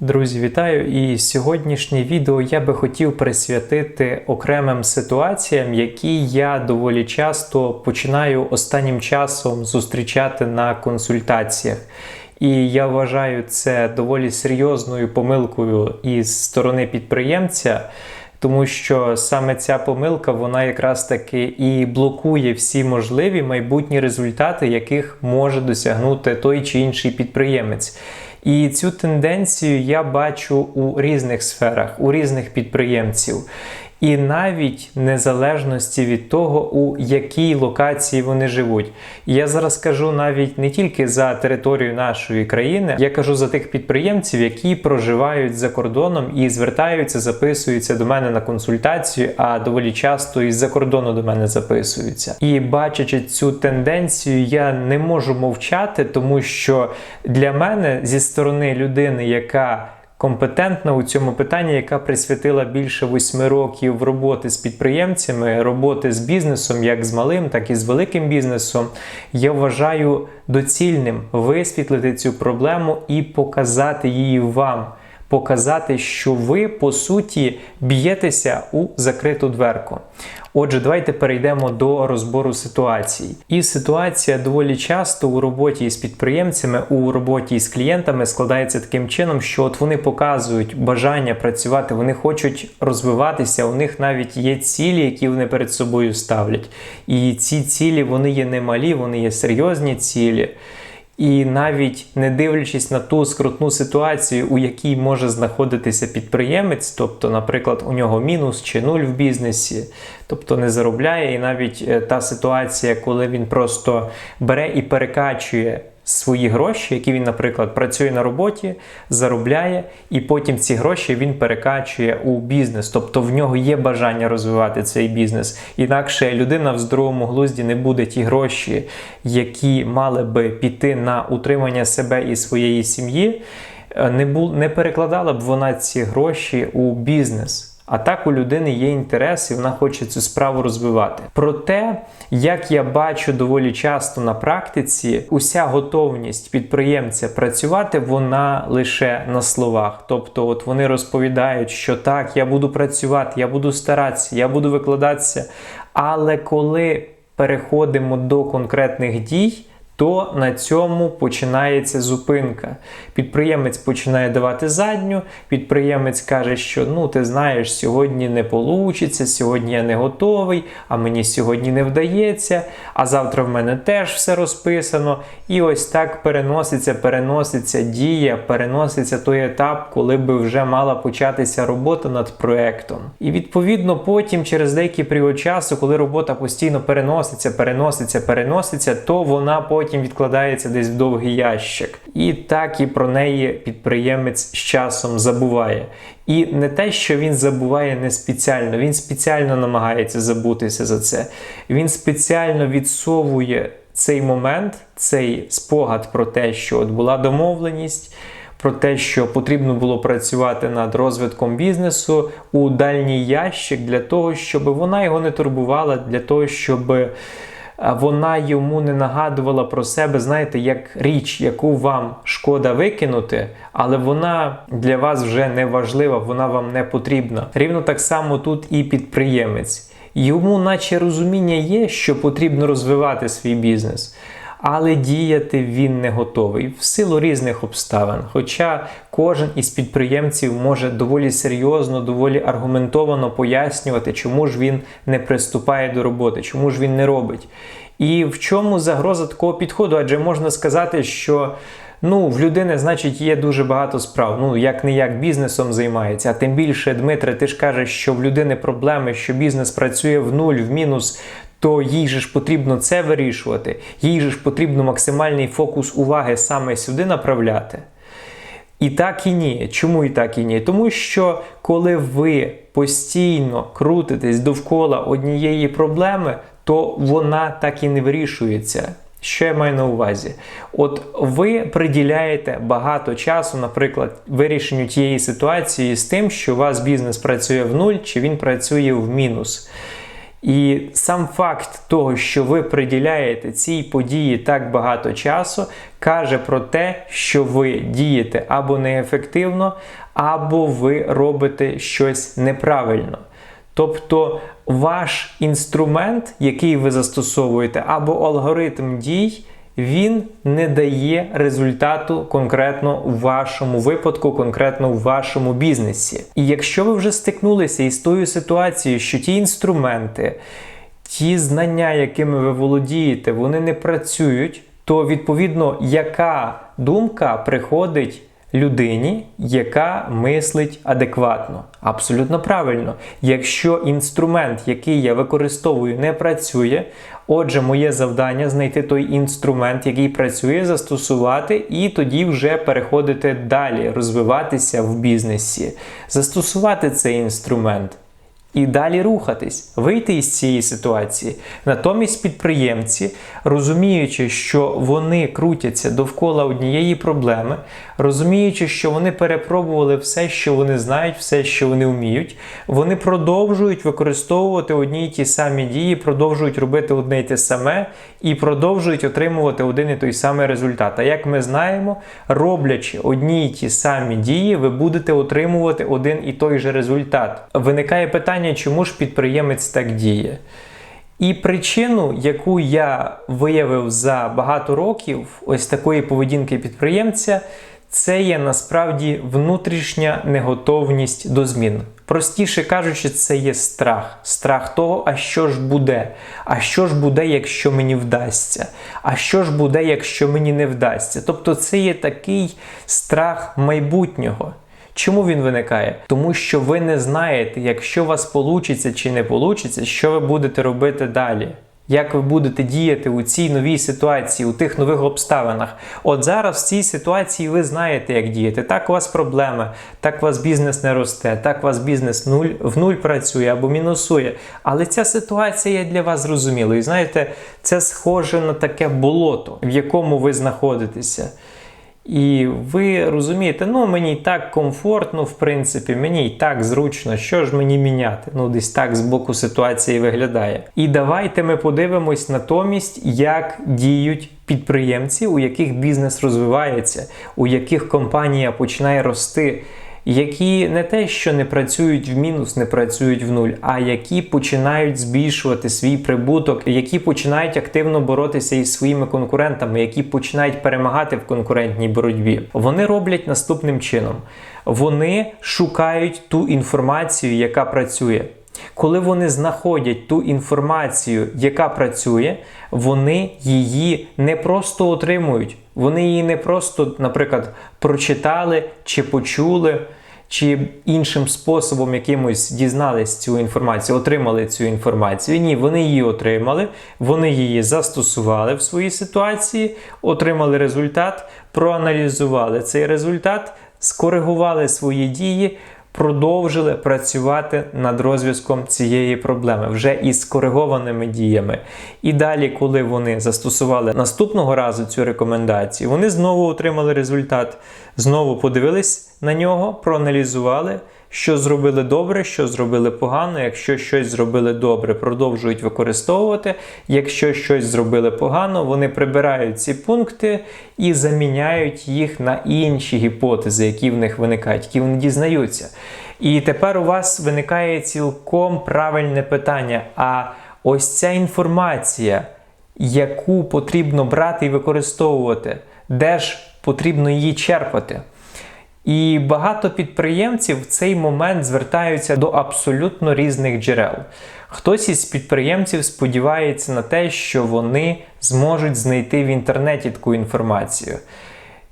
Друзі, вітаю! І сьогоднішнє відео я би хотів присвятити окремим ситуаціям, які я доволі часто починаю останнім часом зустрічати на консультаціях. І я вважаю це доволі серйозною помилкою із сторони підприємця. Тому що саме ця помилка, вона якраз таки і блокує всі можливі майбутні результати, яких може досягнути той чи інший підприємець. І цю тенденцію я бачу у різних сферах, у різних підприємців. І навіть незалежності від того, у якій локації вони живуть. І я зараз кажу навіть не тільки за територію нашої країни, я кажу за тих підприємців, які проживають за кордоном і звертаються, записуються до мене на консультацію, а доволі часто із-за кордону до мене записуються. І бачачи цю тенденцію, я не можу мовчати, тому що для мене зі сторони людини, яка компетентна у цьому питанні, яка присвятила більше восьми років роботи з підприємцями, роботи з бізнесом, як з малим, так і з великим бізнесом. Я вважаю доцільним висвітлити цю проблему і показати її вам. Показати, що ви по суті б'єтеся у закриту дверку. Отже, давайте перейдемо до розбору ситуацій. І ситуація доволі часто у роботі з підприємцями, у роботі з клієнтами складається таким чином, що от вони показують бажання працювати, вони хочуть розвиватися. У них навіть є цілі, які вони перед собою ставлять. І ці цілі вони є немалі, вони є серйозні цілі. І навіть не дивлячись на ту скрутну ситуацію, у якій може знаходитися підприємець, тобто, наприклад, у нього мінус чи нуль в бізнесі, тобто не заробляє, і навіть е, та ситуація, коли він просто бере і перекачує свої гроші, які він, наприклад, працює на роботі, заробляє, і потім ці гроші він перекачує у бізнес. Тобто в нього є бажання розвивати цей бізнес. Інакше людина в здоровому глузді не буде ті гроші, які мали би піти на утримання себе і своєї сім'ї. е, Не бу не перекладала б вона ці гроші у бізнес. А так у людини є інтерес, і вона хоче цю справу розвивати. Проте, як я бачу доволі часто на практиці, уся готовність підприємця працювати, вона лише на словах. Тобто, от вони розповідають, що так, я буду працювати, я буду старатися, я буду викладатися. Але коли переходимо до конкретних дій, то на цьому починається зупинка. Підприємець починає давати задню, підприємець каже, що ну ти знаєш, сьогодні не вийде, сьогодні я не готовий, а мені сьогодні не вдається, а завтра в мене теж все розписано. І ось так переноситься, переноситься дія, переноситься той етап, коли би вже мала початися робота над проектом. І відповідно потім, через деякий період часу, коли робота постійно переноситься, переноситься, переноситься, то вона потім потім відкладається десь в довгий ящик. І так і про неї підприємець з часом забуває. І не те, що він забуває не спеціально, він спеціально намагається забутися за це. Він спеціально відсовує цей момент, цей спогад про те, що от була домовленість. Про те, що потрібно було працювати над розвитком бізнесу у дальній ящик для того, щоб вона його не турбувала, для того, щоб вона йому не нагадувала про себе, знаєте, як річ, яку вам шкода викинути, але вона для вас вже не важлива, вона вам не потрібна. Рівно так само тут і підприємець. Йому, наче розуміння є, що потрібно розвивати свій бізнес. Але діяти він не готовий в силу різних обставин. Хоча кожен із підприємців може доволі серйозно, доволі аргументовано пояснювати, чому ж він не приступає до роботи, чому ж він не робить. І в чому загроза такого підходу? Адже можна сказати, що ну, в людини, значить, є дуже багато справ. Ну, як не як бізнесом займається. А тим більше, Дмитре, ти ж кажеш, що в людини проблеми, що бізнес працює в нуль, в мінус то їй же ж потрібно це вирішувати, їй же ж потрібно максимальний фокус уваги саме сюди направляти. І так і ні. Чому і так і ні? Тому що коли ви постійно крутитесь довкола однієї проблеми, то вона так і не вирішується. Що я маю на увазі? От ви приділяєте багато часу, наприклад, вирішенню тієї ситуації з тим, що у вас бізнес працює в нуль, чи він працює в мінус. І сам факт того, що ви приділяєте цій події так багато часу, каже про те, що ви дієте або неефективно, або ви робите щось неправильно. Тобто ваш інструмент, який ви застосовуєте, або алгоритм дій, він не дає результату конкретно у вашому випадку, конкретно у вашому бізнесі. І якщо ви вже стикнулися із тою ситуацією, що ті інструменти, ті знання, якими ви володієте, вони не працюють, то відповідно, яка думка приходить людині, яка мислить адекватно. Абсолютно правильно. Якщо інструмент, який я використовую, не працює, отже, моє завдання знайти той інструмент, який працює, застосувати, і тоді вже переходити далі, розвиватися в бізнесі, застосувати цей інструмент. І далі рухатись, вийти із цієї ситуації. Натомість підприємці, розуміючи, що вони крутяться довкола однієї проблеми, розуміючи, що вони перепробували все, що вони знають, все, що вони вміють, вони продовжують використовувати одні й ті самі дії, продовжують робити одне й те саме і продовжують отримувати один і той самий результат. А як ми знаємо, роблячи одні й ті самі дії, ви будете отримувати один і той же результат. Виникає питання, чому ж підприємець так діє? І причину, яку я виявив за багато років ось такої поведінки підприємця, це є насправді внутрішня неготовність до змін. Простіше кажучи, це є страх. Страх того, а що ж буде? А що ж буде, якщо мені вдасться? А що ж буде, якщо мені не вдасться? Тобто це є такий страх майбутнього. Чому він виникає? Тому що ви не знаєте, якщо у вас вийде чи не вийде, що ви будете робити далі. Як ви будете діяти у цій новій ситуації, у тих нових обставинах? От зараз в цій ситуації ви знаєте, як діяти. Так у вас проблеми, так у вас бізнес не росте, так у вас бізнес нуль, в нуль працює або мінусує. Але ця ситуація є для вас зрозумілою. І знаєте, це схоже на таке болото, в якому ви знаходитеся. І ви розумієте, ну мені і так комфортно, в принципі, мені і так зручно, що ж мені міняти? Ну, десь так з боку ситуації виглядає. І давайте ми подивимось натомість, як діють підприємці, у яких бізнес розвивається, у яких компанія починає рости які не те, що не працюють в мінус, не працюють в нуль, а які починають збільшувати свій прибуток, які починають активно боротися із своїми конкурентами, які починають перемагати в конкурентній боротьбі. Вони роблять наступним чином: вони шукають ту інформацію, яка працює. Коли вони знаходять ту інформацію, яка працює, вони її не просто отримують, вони її не просто, наприклад, прочитали чи почули, чи іншим способом якимось дізнались цю інформацію, отримали цю інформацію. Ні, вони її отримали, вони її застосували в своїй ситуації, отримали результат, проаналізували цей результат, скоригували свої дії продовжили працювати над розв'язком цієї проблеми вже із скоригованими діями. І далі, коли вони застосували наступного разу цю рекомендацію, вони знову отримали результат, знову подивились на нього, проаналізували що зробили добре, що зробили погано. Якщо щось зробили добре, продовжують використовувати. Якщо щось зробили погано, вони прибирають ці пункти і заміняють їх на інші гіпотези, які в них виникають, які вони дізнаються. І тепер у вас виникає цілком правильне питання. А ось ця інформація, яку потрібно брати і використовувати, де ж потрібно її черпати? І багато підприємців в цей момент звертаються до абсолютно різних джерел. Хтось із підприємців сподівається на те, що вони зможуть знайти в інтернеті таку інформацію.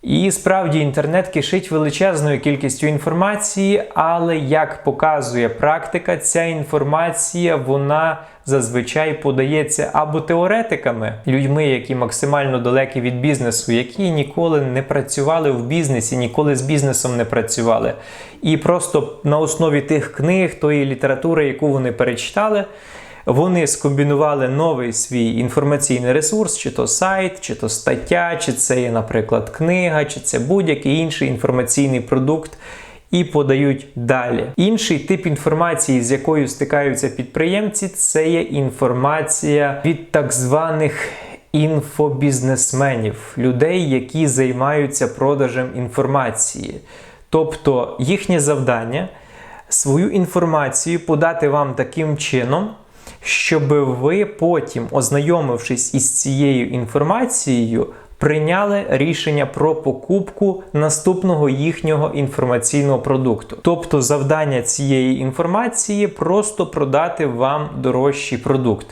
І справді інтернет кишить величезною кількістю інформації, але як показує практика, ця інформація вона зазвичай подається або теоретиками, людьми, які максимально далекі від бізнесу, які ніколи не працювали в бізнесі, ніколи з бізнесом не працювали. І просто на основі тих книг, тої літератури, яку вони перечитали. Вони скомбінували новий свій інформаційний ресурс, чи то сайт, чи то стаття, чи це є, наприклад, книга, чи це будь-який інший інформаційний продукт. і подають далі. Інший тип інформації, з якою стикаються підприємці, це є інформація від так званих інфобізнесменів, людей, які займаються продажем інформації. Тобто їхнє завдання свою інформацію подати вам таким чином, щоб ви потім, ознайомившись із цією інформацією, прийняли рішення про покупку наступного їхнього інформаційного продукту. Тобто завдання цієї інформації просто продати вам дорожчий продукт.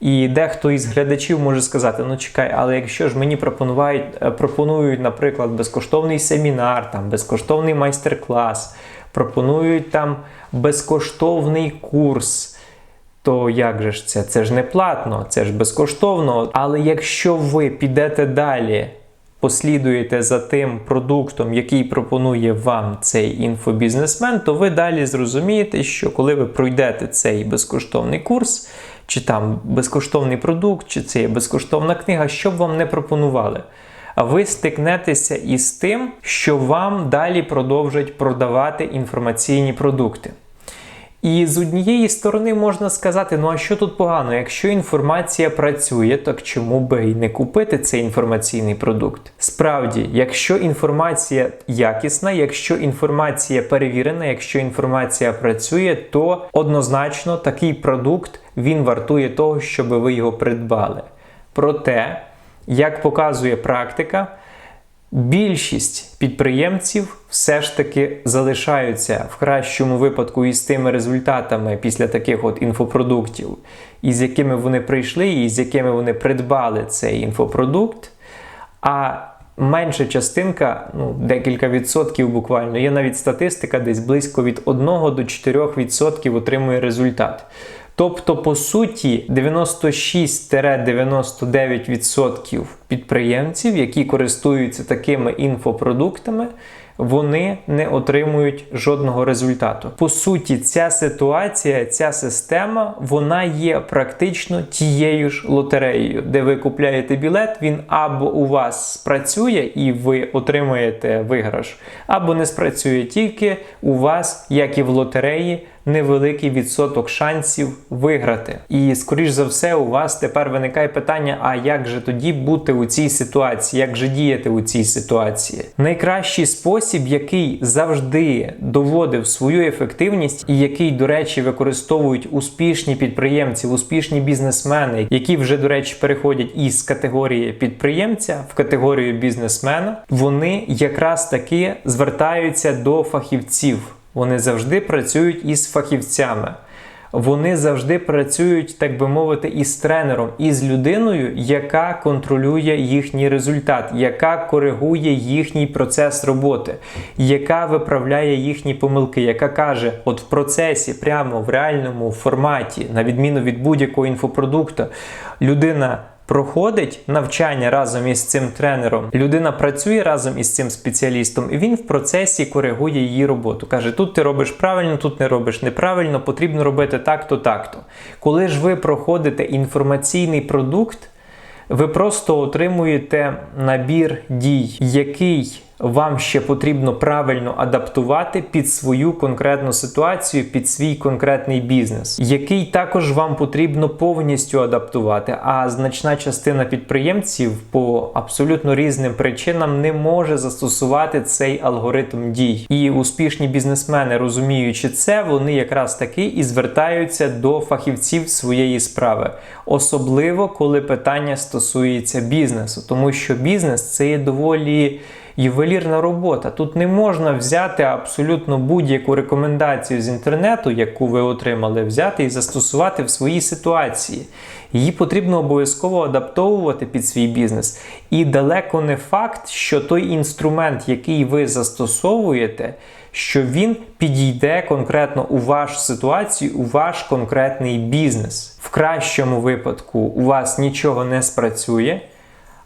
І дехто із глядачів може сказати: ну чекай, але якщо ж мені пропонують, е, пропонують, наприклад, безкоштовний семінар, там безкоштовний майстер-клас, пропонують там безкоштовний курс. То як же ж це? Це ж не платно, це ж безкоштовно. Але якщо ви підете далі, послідуєте за тим продуктом, який пропонує вам цей інфобізнесмен, то ви далі зрозумієте, що коли ви пройдете цей безкоштовний курс, чи там безкоштовний продукт, чи це є безкоштовна книга, що б вам не пропонували. А ви стикнетеся із тим, що вам далі продовжать продавати інформаційні продукти. І з однієї сторони можна сказати, ну а що тут погано? Якщо інформація працює, так чому би і не купити цей інформаційний продукт? Справді, якщо інформація якісна, якщо інформація перевірена, якщо інформація працює, то однозначно такий продукт він вартує того, щоб ви його придбали. Проте, як показує практика, Більшість підприємців все ж таки залишаються в кращому випадку із тими результатами після таких от інфопродуктів, із якими вони прийшли, і з якими вони придбали цей інфопродукт. А менша частинка, ну декілька відсотків буквально, є навіть статистика, десь близько від 1 до 4% отримує результат. Тобто, по суті, 96-99% підприємців, які користуються такими інфопродуктами, вони не отримують жодного результату. По суті, ця ситуація, ця система, вона є практично тією ж лотереєю, де ви купляєте білет, він або у вас спрацює і ви отримаєте виграш, або не спрацює тільки у вас, як і в лотереї невеликий відсоток шансів виграти. І, скоріш за все, у вас тепер виникає питання: а як же тоді бути у цій ситуації, як же діяти у цій ситуації? Найкращий спосіб, який завжди доводив свою ефективність, і який, до речі, використовують успішні підприємці, успішні бізнесмени, які вже, до речі, переходять із категорії підприємця в категорію бізнесмена, вони якраз таки звертаються до фахівців. Вони завжди працюють із фахівцями. Вони завжди працюють, так би мовити, із тренером, із людиною, яка контролює їхній результат, яка коригує їхній процес роботи, яка виправляє їхні помилки, яка каже, от в процесі, прямо в реальному форматі, на відміну від будь-якого інфопродукту, людина проходить навчання разом із цим тренером, людина працює разом із цим спеціалістом, і він в процесі коригує її роботу. Каже: тут ти робиш правильно, тут не робиш неправильно, потрібно робити так-то, так-то. Коли ж ви проходите інформаційний продукт, ви просто отримуєте набір дій, який вам ще потрібно правильно адаптувати під свою конкретну ситуацію, під свій конкретний бізнес, який також вам потрібно повністю адаптувати. А значна частина підприємців по абсолютно різним причинам не може застосувати цей алгоритм дій. І успішні бізнесмени, розуміючи це, вони якраз таки і звертаються до фахівців своєї справи, особливо коли питання стосується бізнесу, тому що бізнес це є доволі ювелірна робота. Тут не можна взяти абсолютно будь-яку рекомендацію з інтернету, яку ви отримали, взяти і застосувати в своїй ситуації. Її потрібно обов'язково адаптовувати під свій бізнес. І далеко не факт, що той інструмент, який ви застосовуєте, що він підійде конкретно у вашу ситуацію, у ваш конкретний бізнес. В кращому випадку у вас нічого не спрацює.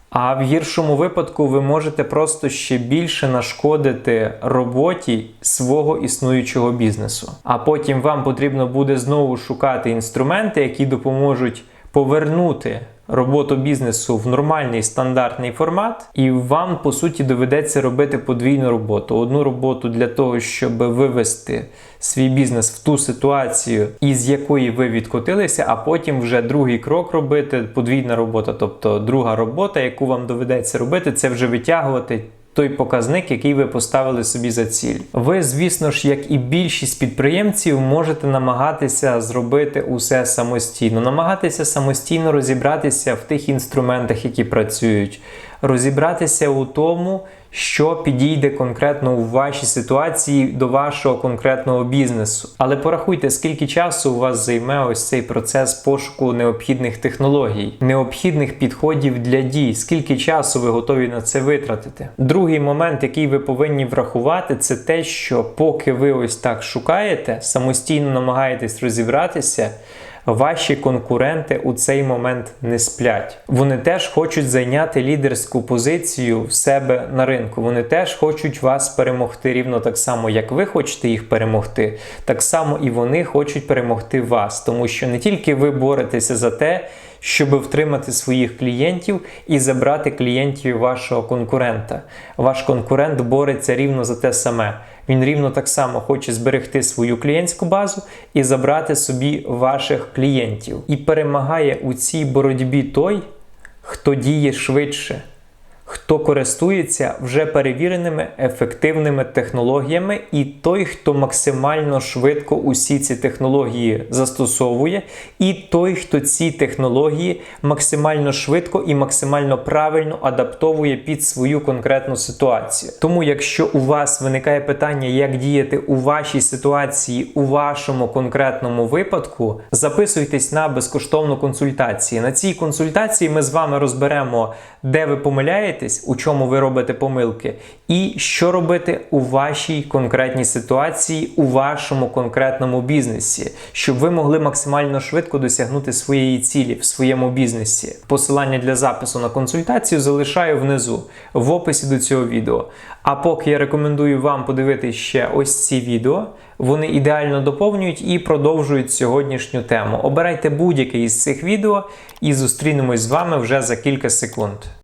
А в гіршому випадку ви можете просто ще більше нашкодити роботі свого існуючого бізнесу. А потім вам потрібно буде знову шукати інструменти, які допоможуть повернути роботу бізнесу в нормальний стандартний формат, і вам по суті доведеться робити подвійну роботу. Одну роботу для того, щоб вивести свій бізнес в ту ситуацію, із якої ви відкотилися, а потім вже другий крок робити подвійна робота. Тобто друга робота, яку вам доведеться робити, це вже витягувати. Той показник, який ви поставили собі за ціль. Ви, звісно ж, як і більшість підприємців, можете намагатися зробити усе самостійно, намагатися самостійно розібратися в тих інструментах, які працюють, розібратися у тому, що підійде конкретно у вашій ситуації до вашого конкретного бізнесу. Але порахуйте, скільки часу у вас займе ось цей процес пошуку необхідних технологій, необхідних підходів для дій, скільки часу ви готові на це витратити. Другий момент, який ви повинні врахувати, це те, що поки ви ось так шукаєте, самостійно намагаєтесь розібратися. Ваші конкуренти у цей момент не сплять. Вони теж хочуть зайняти лідерську позицію в себе на ринку. Вони теж хочуть вас перемогти рівно так само, як ви хочете їх перемогти, так само і вони хочуть перемогти вас, тому що не тільки ви боретеся за те, щоб втримати своїх клієнтів і забрати клієнтів вашого конкурента. Ваш конкурент бореться рівно за те саме. Він рівно так само хоче зберегти свою клієнтську базу і забрати собі ваших клієнтів. І перемагає у цій боротьбі той, хто діє швидше, хто користується вже перевіреними ефективними технологіями, і той, хто максимально швидко усі ці технології застосовує, і той, хто ці технології максимально швидко і максимально правильно адаптовує під свою конкретну ситуацію. Тому, якщо у вас виникає питання, як діяти у вашій ситуації, у вашому конкретному випадку, записуйтесь на безкоштовну консультацію. На цій консультації ми з вами розберемо, де ви помиляєтесь, у чому ви робите помилки, і що робити у вашій конкретній ситуації, у вашому конкретному бізнесі, щоб ви могли максимально швидко досягнути своєї цілі в своєму бізнесі. Посилання для запису на консультацію залишаю внизу в описі до цього відео. А поки я рекомендую вам подивитися ще ось ці відео. Вони ідеально доповнюють і продовжують сьогоднішню тему. Обирайте будь-яке із цих відео і зустрінемось з вами вже за кілька секунд.